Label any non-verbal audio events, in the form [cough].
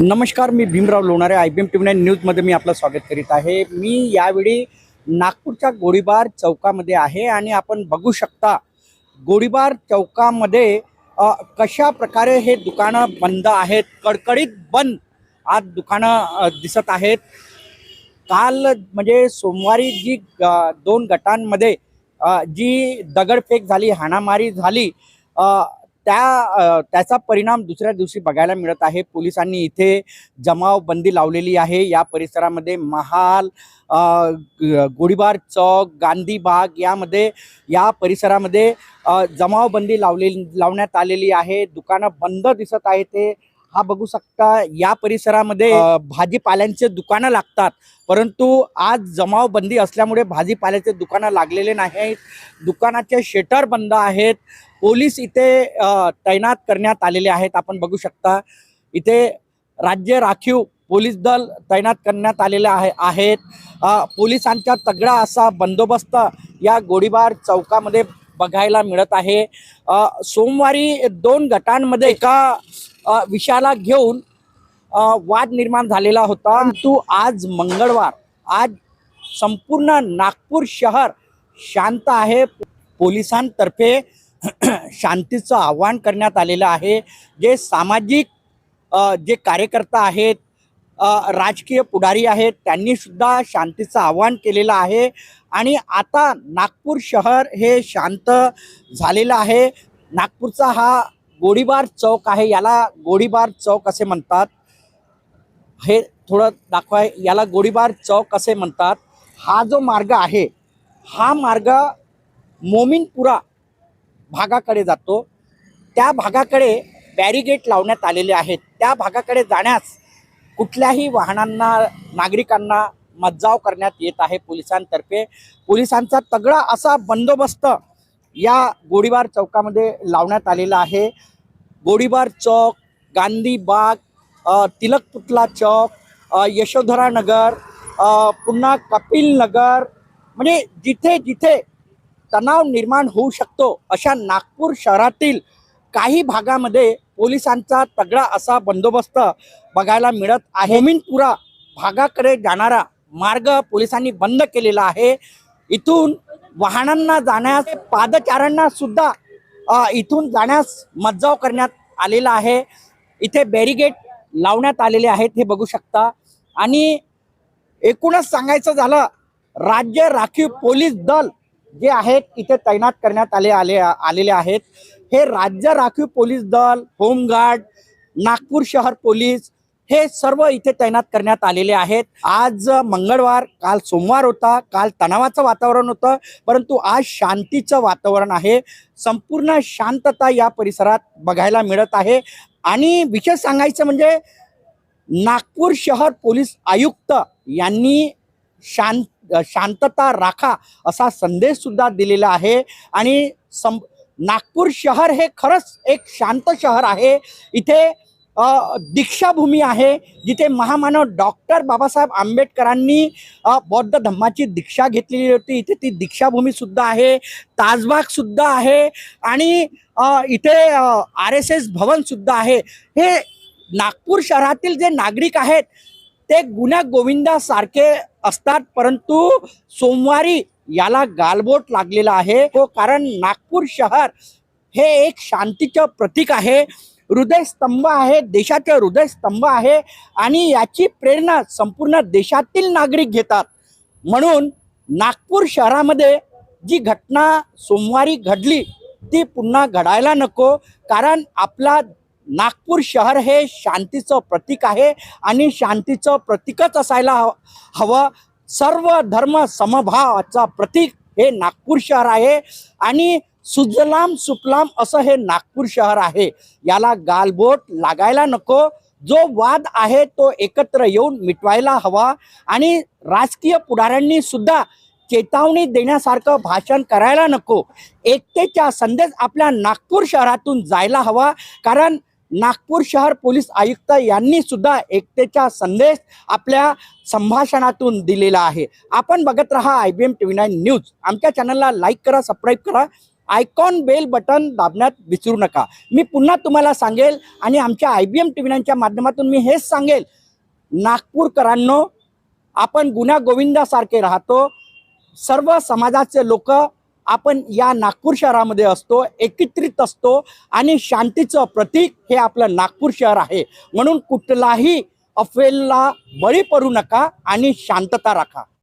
नमस्कार मी Bhimrao Lonare I B M T nine न्यूजमध्ये मी आपलं स्वागत करीत आहे. मी यावेळी नागपूरच्या गोळीबार चौकामध्ये आहे आणि आपण बघू शकता गोळीबार चौकामध्ये कशा प्रकारे हे दुकानं बंद आहेत कडकडीत बंद आज दुकानं दिसत आहेत. काल म्हणजे सोमवारी जी ग- दोन गटांमध्ये जी दगडफेक झाली हाणामारी झाली त्या त्याचा परिणाम दुसऱ्या दिवशी बघायला मिळत आहे. पोलिसांनी इथे जमावबंदी लावलेली आहे. या परिसरामध्ये महाल गोळीबार चौक गांधी बाग यामध्ये या परिसरामध्ये जमावबंदी लावलेली लावण्यात आलेली आहे. दुकानं बंद दिसत आहे ते. हा बघू शकता या परिसरामध्ये भाजीपाल्यांचे दुकानं लागतात. परंतु आज जमावबंदी असल्यामुळे भाजीपाल्याचे दुकानं लागलेले नाहीत. दुकानाचे शेटर बंद आहेत. पोलीस इथे तैनात करण्यात आलेले आहेत. आपण बघू शकता इथे राज्य राखीव पोलीस दल तैनात करण्यात आलेले आहे आहेत. पोलिसांचा तगडा असा बंदोबस्त या गोळीबार चौकामध्ये बघायला मिळत आहे. सोमवारी दोन गटांमध्ये एका विषयाला घेऊन वाद निर्माण झालेला होता. परंतु आज मंगळवार आज संपूर्ण नागपूर शहर शांत आहे. पोलिसांतर्फे [clears throat] शांतीचं आवाहन करण्यात आलेलं आहे. जे सामाजिक जे कार्यकर्ता आहेत राजकीय पुढारी आहेत त्यांनीसुद्धा शांतीचं आवाहन केलेलं आहे. आणि आता नागपूर शहर हे शांत झालेलं आहे. नागपूरचा हा गोळीबार चौक आहे. याला गोळीबार चौक असे म्हणतात. हे थोडं दाखवाय याला गोळीबार चौक असे म्हणतात. हा जो मार्ग आहे हा मार्ग मोमीनपुरा भागाकडे जातो. त्या भागाकडे बॅरिगेट लावण्यात आलेले आहेत. त्या भागाकडे जाण्यास कुठल्याही वाहनांना नागरिकांना मज्जाव करण्यात येत आहे पोलिसांतर्फे. पोलिसांचा तगडा असा बंदोबस्त या गोळीबार चौकामध्ये लावण्यात आलेला आहे. गोळीबार चौक गांधी बाग तिलक पुतला चौक यशोधरा नगर पुन्हा कपिल नगर. म्हणजे जिथे जिथे तणाव निर्माण होऊ शकतो अशा नागपूर शहरातील काही भागामध्ये पोलिसांचा तगडा असा बंदोबस्त बघायला मिळत आहे. मोमिनपुरा भागाकडे जाणारा मार्ग पोलिसांनी बंद केलेला आहे. इथून वाहनांना जाण्यास पादचाऱ्यांना सुद्धा इथून जाण्यास मज्जाव करण्यात आलेला आहे. इथे बॅरिगेट लावण्यात आलेले आहेत हे बघू शकता. आणि एकूणच सांगायचं झालं राज्य राखीव पोलीस दल जे आहेत इथे तैनात करण्यात आले आले आलेले आहेत. हे राज्य राखीव पोलीस दल होमगार्ड नागपूर शहर पोलीस हे सर्व इथे तैनात करण्यात आलेले आहेत. आज मंगळवार काल सोमवार होता. काल तणावाचं वातावरण होतं परंतु आज शांतीचं वातावरण आहे. संपूर्ण शांतता या परिसरात बघायला मिळत आहे. आणि विशेष सांगायचं म्हणजे नागपूर शहर पोलीस आयुक्त यांनी शांत शांतता राखा असा संदेश सुद्धा दिलेला आहे. आणि सं नागपूर शहर हे खरंच एक शांत शहर आहे. इथे दीक्षाभूमी आहे. जिथे महामानव डॉक्टर बाबासाहेब आंबेडकरांनी बौद्ध धम्माची दीक्षा घेतलेली होती. इथे ती दीक्षाभूमीसुद्धा आहे. ताजबागसुद्धा आहे. आणि इथे आर एस एस भवनसुद्धा आहे. हे नागपूर शहरातील जे नागरिक आहेत ते गुन्हा गोविंदासारखे असतात परंतु सोमवारी याला गालबोट लागलेला आहे. हो कारण नागपूर शहर हे एक शांतीचं प्रतीक आहे. हृदयस्तंभ आहे देशाचं हृदयस्तंभ आहे आणि याची प्रेरणा संपूर्ण देशातील नागरिक घेतात. म्हणून नागपूर शहरामध्ये जी घटना सोमवारी घडली ती पुन्हा घडायला नको कारण आपला नागपूर शहर हे शांतीचं प्रतीक आहे आणि शांतीचं प्रतीकच असायला हव- हवं. सर्व धर्म समभावाचा प्रतीक हे नागपूर शहर आहे आणि सुजलाम सुफलाम असं हे नागपूर शहर आहे. याला गालबोट लागायला नको. जो वाद आहे तो एकत्र येऊन मिटवायला हवा आणि राजकीय पुढाऱ्यांनी सुद्धा चेतावणी देण्यासारखं भाषण करायला नको. एकतेचा संदेश आपल्या नागपूर शहरातून जायला हवा कारण नागपूर शहर पोलीस आयुक्त यांनी सुद्धा एकतेचा संदेश आपल्या संभाषणातून दिलेला आहे. आपण बघत राहा I B M T V nine news. आमच्या चॅनलला लाईक करा सबस्क्राईब करा. आयकॉन बेल बटन दाबण्यात विसरू नका. मी पुन्हा तुम्हाला सांगेल आणि आमच्या I B M T V माध्यमातून मी हेच सांगेल. नागपूरकरांनो आपण गुन्हा गोविंदासारखे राहतो. सर्व समाजाचे लोक आपण या नागपूर शहरामध्ये असतो एकत्रित असतो आणि शांतीचं प्रतीक हे आपलं नागपूर शहर आहे. म्हणून कुठलाही अफेलला बळी पडू नका आणि शांतता राखा.